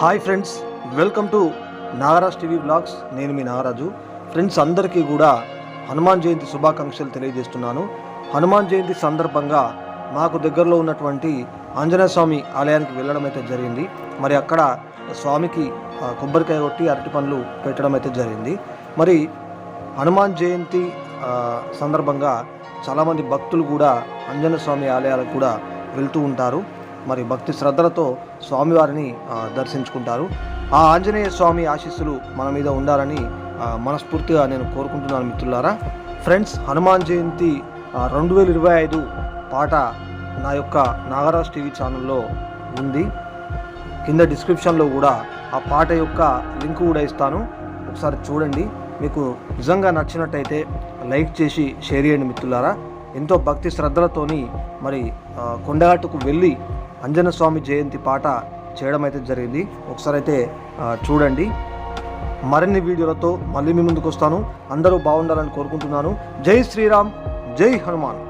Hi friends welcome to Nagaraj TV vlogs. నేను మీ Nagaraju. Friends అందరికీ కూడా హనుమాన్ జయంతి శుభాకాంక్షలు తెలియజేస్తున్నాను. హనుమాన్ జయంతి సందర్భంగా మాకు దగ్గరలో ఉన్నటువంటి ఆంజనేయ స్వామి ఆలయానికి వెళ్ళడం అయితే జరిగింది. మరి అక్కడ స్వామికి కొబ్బరికాయ కొట్టి అరటి పండ్లు పెట్టడం అయితే జరిగింది. మరి హనుమాన్ జయంతి సందర్భంగా చాలామంది భక్తులు కూడా ఆంజనేయ స్వామి ఆలయాలకు కూడా వెళ్తూ ఉంటారు. మరి భక్తి శ్రద్ధలతో స్వామివారిని దర్శించుకుంటారు. ఆ ఆంజనేయ స్వామి ఆశీస్సులు మన మీద ఉండాలని మనస్ఫూర్తిగా నేను కోరుకుంటున్నాను మిత్రులారా. ఫ్రెండ్స్ హనుమాన్ జయంతి రెండు వేల ఇరవై ఐదు పాట నా యొక్క నాగరాజ్ టీవీ ఛానల్లో ఉంది. కింద డిస్క్రిప్షన్లో కూడా ఆ పాట యొక్క లింక్ కూడా ఇస్తాను. ఒకసారి చూడండి. మీకు నిజంగా నచ్చినట్టయితే లైక్ చేసి షేర్ చేయండి మిత్రులారా. ఎంతో భక్తి శ్రద్ధలతోని మరి కొండగట్టుకు వెళ్ళి అంజన స్వామి జయంతి పాట చేయడం అయితే జరిగింది. ఒకసారి అయితే చూడండి. మరిన్ని వీడియోలతో మళ్ళీ మీ ముందుకు వస్తాను అందరూ బాగుండాలని కోరుకుంటున్నాను. జై శ్రీరామ్ జై హనుమాన్.